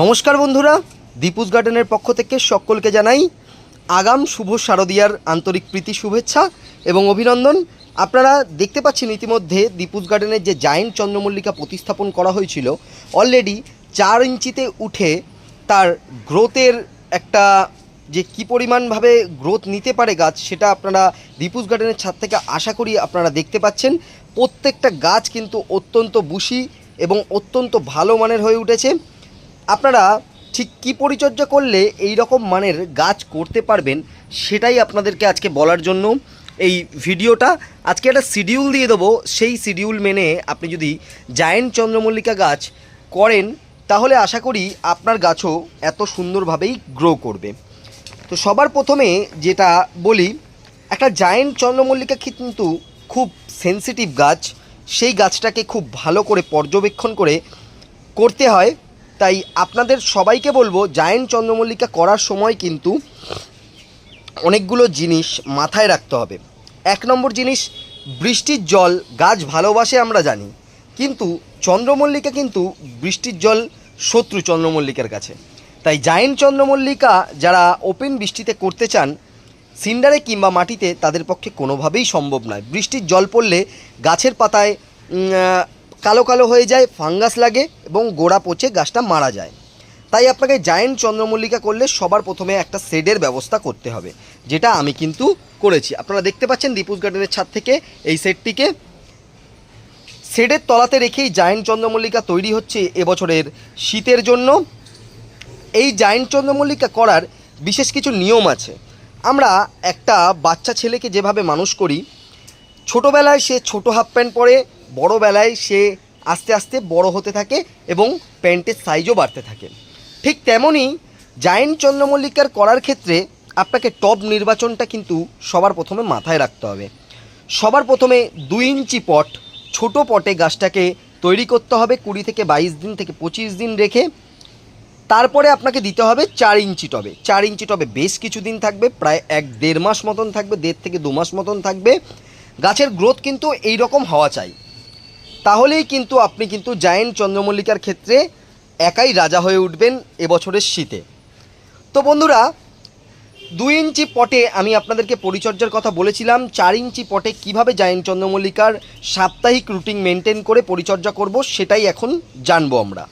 নমস্কার বন্ধুরা, দীপুস গার্ডেনের পক্ষ থেকে সকলকে জানাই আগাম শুভ শারদিয়ার আন্তরিক প্রীতি, শুভেচ্ছা এবং অভিনন্দন। আপনারা দেখতে পাচ্ছেন ইতিমধ্যে দীপুস গার্ডেনের যে জায়েন্ট চন্দ্রমল্লিকা প্রতিস্থাপন করা হয়েছিল অলরেডি চার ইঞ্চিতে উঠে তার গ্রোথের একটা যে কী পরিমাণভাবে গ্রোথ নিতে পারে গাছ, সেটা আপনারা দীপুস গার্ডেনের ছাদ থেকে আশা করি আপনারা দেখতে পাচ্ছেন। প্রত্যেকটা গাছ কিন্তু অত্যন্ত বুশি এবং অত্যন্ত ভালো মানের হয়ে উঠেছে। আপনারা ঠিক কী পরিচর্যা করলে এই রকম মানের গাছ করতে পারবেন সেটাই আপনাদেরকে আজকে বলার জন্য এই ভিডিওটা। আজকে একটা শিডিউল দিয়ে দেবো। সেই শিডিউল মেনে আপনি যদি জায়েন্ট চন্দ্রমল্লিকা গাছ করেন, তাহলে আশা করি আপনার গাছও এত সুন্দরভাবেই গ্রো করবে। তো সবার প্রথমে যেটা বলি, একটা জায়েন্ট চন্দ্রমল্লিকা কিন্তু খুব সেনসিটিভ গাছ। সেই গাছটাকে খুব ভালো করে পর্যবেক্ষণ করে করতে হয়। তাই আপনাদের সবাইকে বলব, জায়েন্ট চন্দ্রমল্লিকা করার সময় কিন্তু অনেকগুলো জিনিস মাথায় রাখতে হবে। এক নম্বর জিনিস, বৃষ্টির জল, গাছ ভালোবাসে আমরা জানি, কিন্তু চন্দ্রমল্লিকা কিন্তু বৃষ্টির জল শত্রু চন্দ্রমল্লিকার কাছে। তাই জায়েন্ট চন্দ্রমল্লিকা যারা ওপেন বৃষ্টিতে করতে চান, সিন্ডারে কিংবা মাটিতে তাদের পক্ষে কোনোভাবেই সম্ভব নয়। বৃষ্টির জল পড়লে গাছের পাতায় কালো কালো হয়ে যায়, ফাঙ্গাস লাগে এবং গোড়া পচে গাছটা মারা যায়। তাই আপনাকে জায়েন্ট চন্দ্রমল্লিকা করলে সবার প্রথমে একটা শেডের ব্যবস্থা করতে হবে, যেটা আমি কিন্তু করেছি। আপনারা দেখতে পাচ্ছেন দীপুস গার্ডেনের ছাদ থেকে এই সেটটিকে শেডের তলাতে রেখেই জায়েন্ট চন্দ্রমল্লিকা তৈরি হচ্ছে এবছরের শীতের জন্য। এই জায়েন্ট চন্দ্রমল্লিকা করার বিশেষ কিছু নিয়ম আছে। আমরা একটা বাচ্চা ছেলেকে যেভাবে মানুষ করি, ছোটোবেলায় সে ছোট হাফ প্যান্ট পরে বড়োবেলায় সে আস্তে আস্তে বড় হতে থাকে এবং প্যান্টের সাইজও বাড়তে থাকে। ঠিক তেমনই জায়েন্ট চন্দ্রমল্লিকার করার ক্ষেত্রে আপনাকে টপ নির্বাচনটা কিন্তু সবার প্রথমে মাথায় রাখতে হবে। সবার প্রথমে দুই ইঞ্চি পট, ছোট পটে গাছটাকে তৈরি করতে হবে কুড়ি থেকে বাইশ দিন থেকে পঁচিশ দিন রেখে। তারপরে আপনাকে দিতে হবে চার ইঞ্চি টবে। চার ইঞ্চি টবে বেশ কিছুদিন থাকবে, প্রায় এক দেড় মাস মতন থাকবে, দেড় থেকে দু মাস মতন থাকবে। গাছের গ্রোথ কিন্তু এই রকম হওয়া চাই। তাহলেই কিন্তু আপনি কিন্তু জায়েন্ট চন্দ্রমল্লিকার ক্ষেত্রে একাই রাজা হয়ে উঠবেন এবছরের শীতে। তো বন্ধুরা, দুই ইঞ্চি পটে আমি আপনাদেরকে পরিচর্যার কথা বলেছিলাম, চার ইঞ্চি পটে কীভাবে জায়েন্ট চন্দ্রমল্লিকার সাপ্তাহিক রুটিন মেনটেন করে পরিচর্যা করব সেটাই এখন জানব আমরা।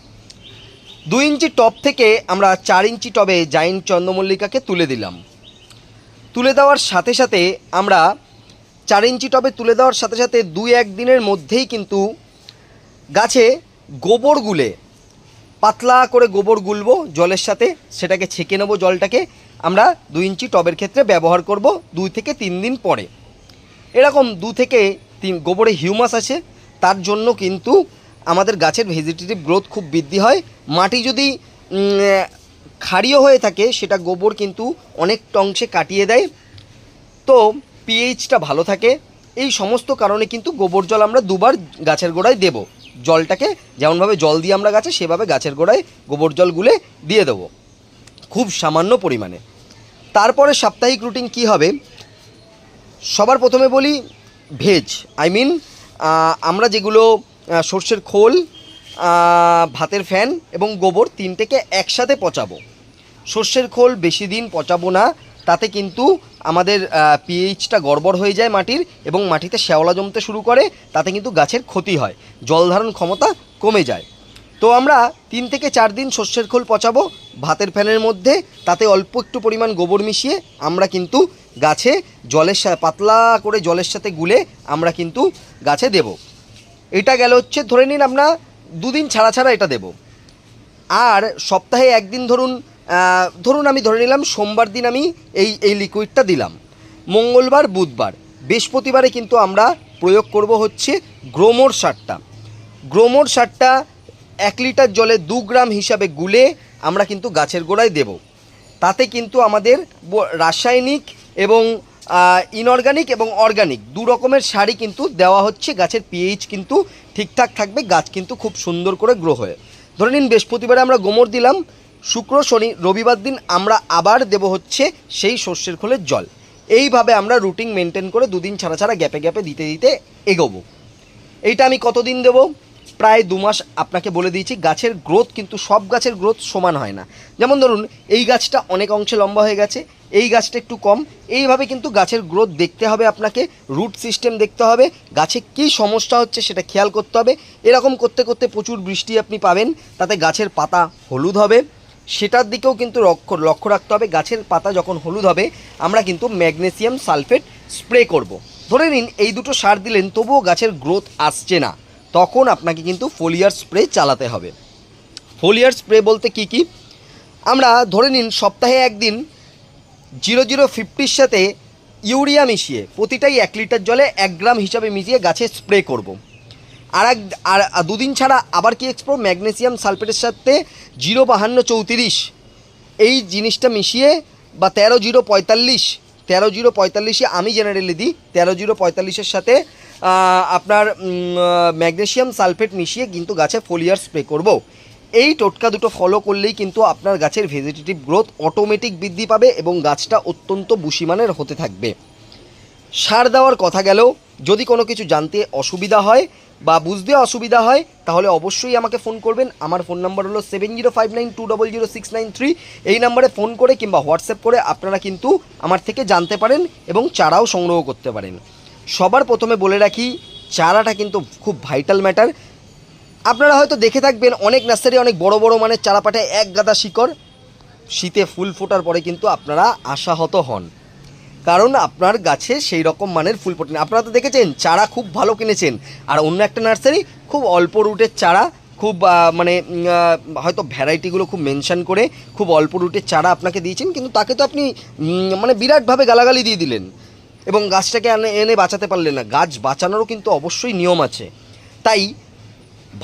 দুই ইঞ্চি টপ থেকে আমরা চার ইঞ্চি টবে জায়েন্ট চন্দ্রমল্লিকাকে তুলে দিলাম। তুলে দেওয়ার সাথে সাথে আমরা চার ইঞ্চি টবে তুলে দেওয়ার সাথে সাথে দুই এক দিনের মধ্যেই কিন্তু গাছে গোবর গুলে, পাতলা করে গোবর গুলবো জলের সাথে, সেটাকে ছেঁকে নেব জলটাকে। আমরা দুই ইঞ্চি টবের ক্ষেত্রে ব্যবহার করব দুই থেকে তিন দিন পরে। এরকম দু থেকে তিন, গোবরে হিউমাস আছে, তার জন্য কিন্তু আমাদের গাছের ভেজিটেটিভ গ্রোথ খুব বৃদ্ধি হয়। মাটি যদি ক্ষারীয় হয়ে থাকে, সেটা গোবর কিন্তু অনেকটা অংশে কাটিয়ে দেয়। তো পিএইচটা ভালো থাকে, এই সমস্ত কারণে কিন্তু গোবর জল আমরা দুবার গাছের গোড়ায় দেব। জলটাকে যেমনভাবে জল দিয়ে আমরা গাছে, সেভাবে গাছের গোড়ায় গোবর জল গুলে দিয়ে দেবো, খুব সামান্য পরিমাণে। তারপরে সাপ্তাহিক রুটিন কি হবে? সবার প্রথমে বলি ভেজ আই মিন আমরা যেগুলো সর্ষের খোল ভাতের ফ্যান এবং গোবর তিনটেকে একসাথে পচাবো। সর্ষের খোল বেশি দিন পচাবো না তাতে কিন্তু আমাদের পিএইচটা গড়বড় হয়ে যায় মাটির এবং মাটিতে শ্যাওলা জমতে শুরু করে, তাতে কিন্তু গাছের ক্ষতি হয়, জল ধারণ ক্ষমতা কমে যায়। তো আমরা তিন থেকে চার দিন শস্যের খোল পচাবো, ভাতের ফ্যানের মধ্যে, তাতে অল্প একটু পরিমাণ গোবর মিশিয়ে আমরা কিন্তু গাছে জলের সাথে পাতলা করে জলের সাথে গুলে আমরা কিন্তু গাছে দেব। এটা গেল হচ্ছে, ধরে নিন আমরা দুদিন ছাড়া ছাড়া এটা দেব। আর সপ্তাহে একদিন ধরুন ধরুন আমি ধরে নিলাম সোমবার দিন আমি এই এই লিকুইডটা দিলাম। মঙ্গলবার, বুধবার। বৃহস্পতিবারে কিন্তু আমরা প্রয়োগ করব হচ্ছে গ্রোমোর সারটা। গ্রোমোর সারটা এক লিটার জলে দু গ্রাম হিসাবে গুলে আমরা কিন্তু গাছের গোড়ায় দেব। তাতে কিন্তু আমাদের রাসায়নিক এবং ইনঅর্গানিক এবং অর্গানিক দু রকমের সারই কিন্তু দেওয়া হচ্ছে। গাছের পিএইচ কিন্তু ঠিকঠাক থাকবে, গাছ কিন্তু খুব সুন্দর করে গ্রো হয়ে। ধরে নিন বৃহস্পতিবারে আমরা গোমর দিলাম শুক্র, শনি, রবিবার দিন আমরা আবার দেব হচ্ছে সেই সর্ষের খোলের জল। এইভাবে আমরা রুটিন মেনটেন করে দুদিন ছাড়া ছাড়া গ্যাপে গ্যাপে দিতে দিতে এগোবো। এইটা আমি কতদিন দেবো? প্রায় দু মাস আপনাকে বলে দিয়েছি, গাছের গ্রোথ কিন্তু সব গাছের গ্রোথ সমান হয় না। যেমন ধরুন, এই গাছটা অনেক অংশে লম্বা হয়ে গেছে, এই গাছটা একটু কম, এইভাবে কিন্তু গাছের গ্রোথ দেখতে হবে আপনাকে রুট সিস্টেম দেখতে হবে, গাছে কী সমস্যা হচ্ছে সেটা খেয়াল করতে হবে। এরকম করতে করতে প্রচুর বৃষ্টি আপনি পাবেন, তাতে গাছের পাতা হলুদ হবে সেটার দিকেও কিন্তু লক্ষ্য লক্ষ্য রাখতে হবে গাছের পাতা যখন হলুদ হবে, আমরা কিন্তু ম্যাগনেসিয়াম সালফেট স্প্রে করব। ধরে নিন, এই দুটো সার দিলেন, তবুও গাছের গ্রোথ আসছে না তখন আপনাকে কিন্তু ফোলিয়ার স্প্রে চালাতে হবে ফোলিয়ার স্প্রে বলতে কি কি আমরা ধরে নিন, সপ্তাহে একদিন জিরো জিরো ফিফটির সাথে ইউরিয়া মিশিয়ে প্রতিটাই এক লিটার জলে এক গ্রাম হিসাবে মিশিয়ে গাছে স্প্রে করব। আর এক আর দুদিন ছাড়া আবার কি এক্সপ্রো ম্যাগনেসিয়াম সালফেটের সাথে জিরো বাহান্ন চৌত্রিশ। এই জিনিসটা মিশিয়ে বা তেরো জিরো পঁয়তাল্লিশ, তেরো জিরো পঁয়তাল্লিশে আমি জেনারেলি দিই, তেরো জিরো পঁয়তাল্লিশের সাথে আপনার ম্যাগনেসিয়াম সালফেট মিশিয়ে কিন্তু গাছে ফোলিয়ার স্প্রে করব। এই টোটকা দুটো ফলো করলেই কিন্তু আপনার গাছের ভেজিটেটিভ গ্রোথ অটোমেটিক বৃদ্ধি পাবে এবং গাছটা অত্যন্ত বুশিমানের হতে থাকবে। সার দেওয়ার কথা গেল যদি কোনো কিছু জানতে অসুবিধা হয় বা বুঝতে অসুবিধা হয়, তাহলে অবশ্যই আমাকে ফোন করবেন। আমার ফোন নাম্বার হলো seven zero five nine two double zero six nine three এই নাম্বারে ফোন করে কিংবা হোয়াটসঅ্যাপ করে আপনারা কিন্তু আমার থেকে জানতে পারেন এবং চারাও সংগ্রহ করতে পারেন। সবার প্রথমে বলে রাখি, চারাটা কিন্তু খুব ভাইটাল ম্যাটার আপনারা হয়তো দেখে থাকবেন, অনেক নার্সারি অনেক বড় বড় মানের চারা পাঠায় এক গাদা শিকড়। শীতে ফুল ফোটার পরে কিন্তু আপনারা আশাহত হন। কারণ আপনার গাছে সেই রকম মানের ফুল ফোটেনি আপনারা তো দেখেছেন, চারা খুব ভালো কিনেছেন। আর অন্য একটা নার্সারি, খুব অল্প রুটের চারা, খুব মানে হয়তো ভ্যারাইটিগুলো খুব মেনশান করে খুব অল্প রুটের চারা আপনাকে দিয়েছেন, কিন্তু তাকে তো আপনি মানে বিরাটভাবে গালাগালি দিয়ে দিলেন। এবং গাছটাকে এনে এনে বাঁচাতে পারলেন না। গাছ বাঁচানোরও কিন্তু অবশ্যই নিয়ম আছে। তাই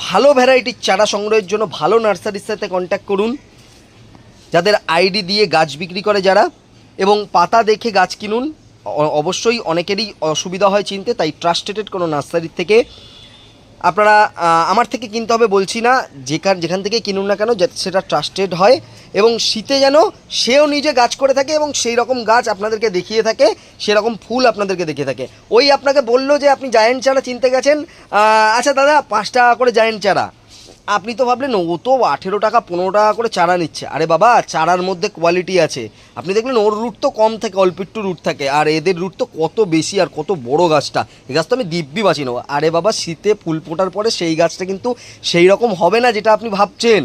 ভালো ভ্যারাইটির চারা সংগ্রহের জন্য ভালো নার্সারির সাথে কন্ট্যাক্ট করুন। যাদের আইডি দিয়ে গাছ বিক্রি করে যারা এবং পাতা দেখে গাছ কিনুন। অবশ্যই অনেকেরই অসুবিধা হয় চিনতে, তাই ট্রাস্টেটেড কোনো নার্সারির থেকে আপনারা আমার থেকে কিনতে হবে বলছি না, যেখান যেখান থেকে কিনুন না কেন সেটা ট্রাস্টেড হয় এবং শীতে যেন সেও নিজে গাছ করে থাকে এবং সেই রকম গাছ আপনাদেরকে দেখিয়ে থাকে, সেরকম ফুল আপনাদেরকে দেখিয়ে থাকে। ওই আপনাকে বলল যে আপনি জায়েন্ট চারা চিনতে গেছেন আচ্ছা দাদা, পাঁচ টাকা করে জায়েন্ট চারা। আপনি তো ভাবলেন ও তো আঠেরো টাকা, পনেরো টাকা করে চারা নিচ্ছে। আরে বাবা, চারার মধ্যে কোয়ালিটি আছে। আপনি দেখলেন ওর রুট তো কম থাকে, অল্প একটু রুট থাকে। আর এদের রুট তো কত বেশি আর কত বড় গাছটা। এই গাছ তো আমি দিব্যি বাঁচি নেব। আরে বাবা, শীতে ফুল ফোটার পরে সেই গাছটা কিন্তু সেই রকম হবে না যেটা আপনি ভাবছেন।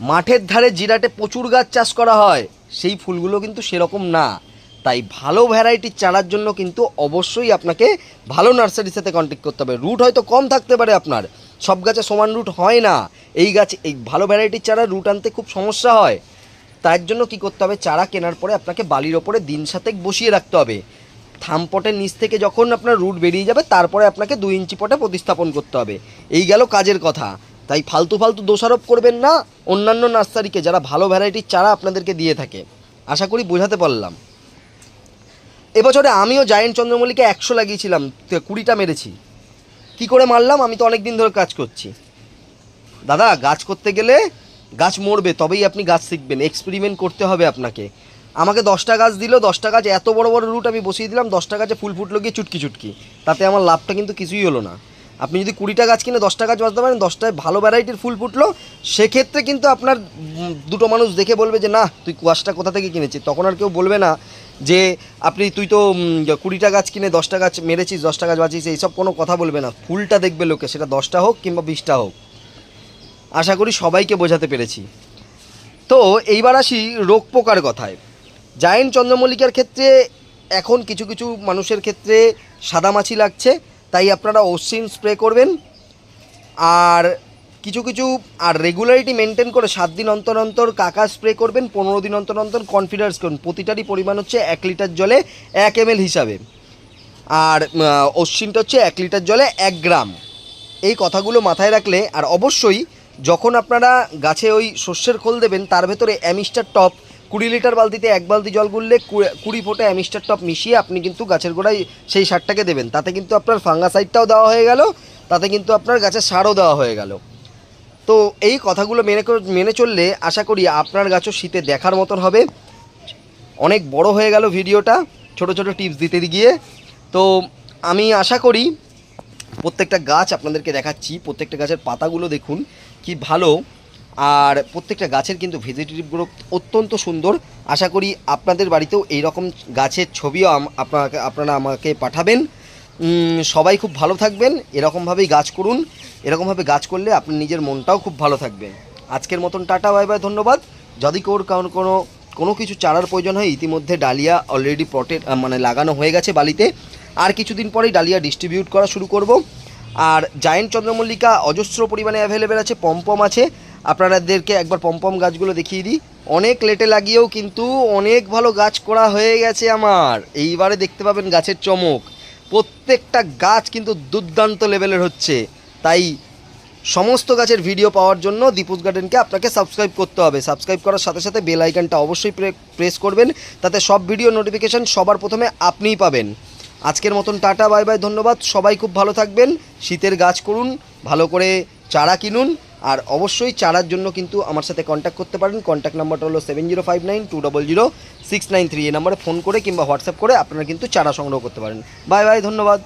মাঠের ধারে জিরাটে প্রচুর গাছ চাষ করা হয়। সেই ফুলগুলো কিন্তু সেরকম না। তাই ভালো ভ্যারাইটির চারার জন্য কিন্তু অবশ্যই আপনাকে ভালো নার্সারির সাথে কন্ট্যাক্ট করতে হবে। রুট হয়তো কম থাকতে পারে আপনার। সব গাছে সমান রুট হয় না। এই গাছ, এই ভালো ভ্যারাইটির চারা রুট আনতে খুব সমস্যা হয়। তার জন্য কি করতে হবে? চারা কেনার পরে আপনাকে বালির ওপরে দিন সাতেক বসিয়ে রাখতে হবে। থামপটের নিচ থেকে যখন আপনার রুট বেরিয়ে যাবে, তারপরে আপনাকে দুই ইঞ্চি পটে প্রতিস্থাপন করতে হবে। এই গেল কাজের কথা। তাই ফালতু ফালতু দোষারোপ করবেন না। অন্যান্য নার্সারিকে যারা ভালো ভ্যারাইটির চারা আপনাদেরকে দিয়ে থাকে, আশা করি বোঝাতে পারলাম। এবছরে আমিও জায়েন্ট চন্দ্রমল্লিকে একশো লাগিয়েছিলাম কুড়িটা মেরেছি। কি করে মারলাম? আমি তো অনেক দিন ধরে কাজ করছি। দাদা, গাছ করতে গেলে গাছ মরবে, তবেই আপনি গাছ শিখবেন। এক্সপেরিমেন্ট করতে হবে আপনাকে। আমাকে দশটা গাছ দিল, দশটা গাছ এত বড় বড় রুট আমি বসিয়ে দিলাম, দশটা গাছে ফুল ফুটলো গিয়ে চুটকি চুটকি। তাতে আমার লাভটা কিন্তু কিছুই হলো না। আপনি যদি কুড়িটা গাছ কিনে দশটা গাছ বাঁচতে পারেন, দশটায় ভালো ভ্যারাইটির ফুল ফুটলো, সেক্ষেত্রে কিন্তু আপনার দুটো মানুষ দেখে বলবে যে, না, তুই গাছটা কোথা থেকে কিনেছিস? তখন আর কেউ বলবে না যে আপনি তুই তো কুড়িটা গাছ কিনে দশটা গাছ মেরেছিস, দশটা গাছ বাঁচিয়েছিস, এইসব কোনো কথা বলবে না। ফুলটা দেখবে লোকে, সেটা দশটা হোক কিংবা বিশটা হোক। আশা করি সবাইকে বোঝাতে পেরেছি। তো এইবার আসি রোগ পোকার কথায়। জায়েন্ট চন্দ্রমল্লিকার ক্ষেত্রে এখন কিছু কিছু মানুষের ক্ষেত্রে সাদামাছি লাগছে, তাই আপনারা অশ্বিন স্প্রে করবেন। আর কিছু কিছু আর রেগুলারিটি মেনটেন করে সাত দিন অন্তর অন্তর কাকা স্প্রে করবেন, পনেরো দিন অন্তর অন্তর কনফিডার্স করুন। প্রতিটারই পরিমাণ হচ্ছে এক লিটার জলে এক এম হিসাবে। আর অশ্বিনটা হচ্ছে এক লিটার জলে এক গ্রাম। এই কথাগুলো মাথায় রাখলে, আর অবশ্যই যখন আপনারা গাছে ওই শস্যের খোল দেবেন, তার ভেতরে অ্যামিস্টার টপ, কুড়ি লিটার বালতিতে এক বালতি জল গুললে কুড়ি ফোঁটা অ্যামিস্টার টপ মিশিয়ে আপনি কিন্তু গাছের গোড়ায় সেই সারটাকে দেবেন। তাতে কিন্তু আপনার ফাঙ্গাসাইডটাও দেওয়া হয়ে গেল, তাতে কিন্তু আপনার গাছের সারও দেওয়া হয়ে গেল। তো এই কথাগুলো মেনে মেনে চললে আশা করি আপনার গাছও শীতে দেখার মতন হবে। অনেক বড় হয়ে গেল ভিডিওটা, ছোট ছোট টিপস দিতে গিয়ে। তো আমি আশা করি প্রত্যেকটা গাছ আপনাদেরকে দেখাচ্ছি, প্রত্যেকটা গাছের পাতাগুলো দেখুন, কি ভালো। আর প্রত্যেকটা গাছের কিন্তু ভেজিটেটিভ গ্রোথ অত্যন্ত সুন্দর। আশা করি আপনাদের বাড়িতেও এই রকম গাছের ছবিও আপনাকে আপনারা আমাকে পাঠাবেন। সবাই খুব ভালো থাকবেন, এরকমভাবেই গাছ করুন, এরকমভাবে গাছ করলে আপনার নিজের মনটাও খুব ভালো থাকবে। আজকের মতন টাটা, বাই বাই, ধন্যবাদ। যদি কোর কারণ কোনো কোনো কিছু চারার প্রয়োজন হয়, ইতিমধ্যে ডালিয়া অলরেডি পটে মানে লাগানো হয়ে গেছে বালিতে। আর কিছুদিন পরেই ডালিয়া ডিস্ট্রিবিউট করা শুরু করব। আর জায়েন্ট চন্দ্রমল্লিকা অজস্র পরিমাণে অ্যাভেলেবেল আছে পম্পম আছে। আপনাদেরকে একবার পম্পম গাছগুলো দেখিয়ে দিই। অনেক লেটে লাগিয়েও কিন্তু অনেক ভালো গাছ করা হয়ে গেছে আমার। এইবারে দেখতে পাবেন গাছের চমক। প্রত্যেকটা গাছ কিন্তু দুর্দান্ত লেভেলের হচ্ছে। তাই সমস্ত গাছের ভিডিও পাওয়ার জন্য দীপুজ গার্ডেনকে আপনাকে সাবস্ক্রাইব করতে হবে। সাবস্ক্রাইব করার সাথে সাথে বেল আইকনটা অবশ্যই প্রেস করবেন। তাতে সব ভিডিও নোটিফিকেশন সবার প্রথমে আপনিই পাবেন। আজকের মতন টাটা বাই বাই ধন্যবাদ। সবাই খুব ভালো থাকবেন। শীতের গাছ করুন, ভালো করে চারা কিনুন। আর অবশ্যই চারার জন্য কিন্তু আমার সাথে কন্ট্যাক্ট করতে পারেন। কন্ট্যাক্ট নাম্বারটা হলো seven zero five nine two double zero six nine three এই নাম্বারে ফোন করে কিংবা হোয়াটসঅ্যাপ করে আপনারা কিন্তু চারা সংগ্রহ করতে পারেন। বাই বাই ধন্যবাদ।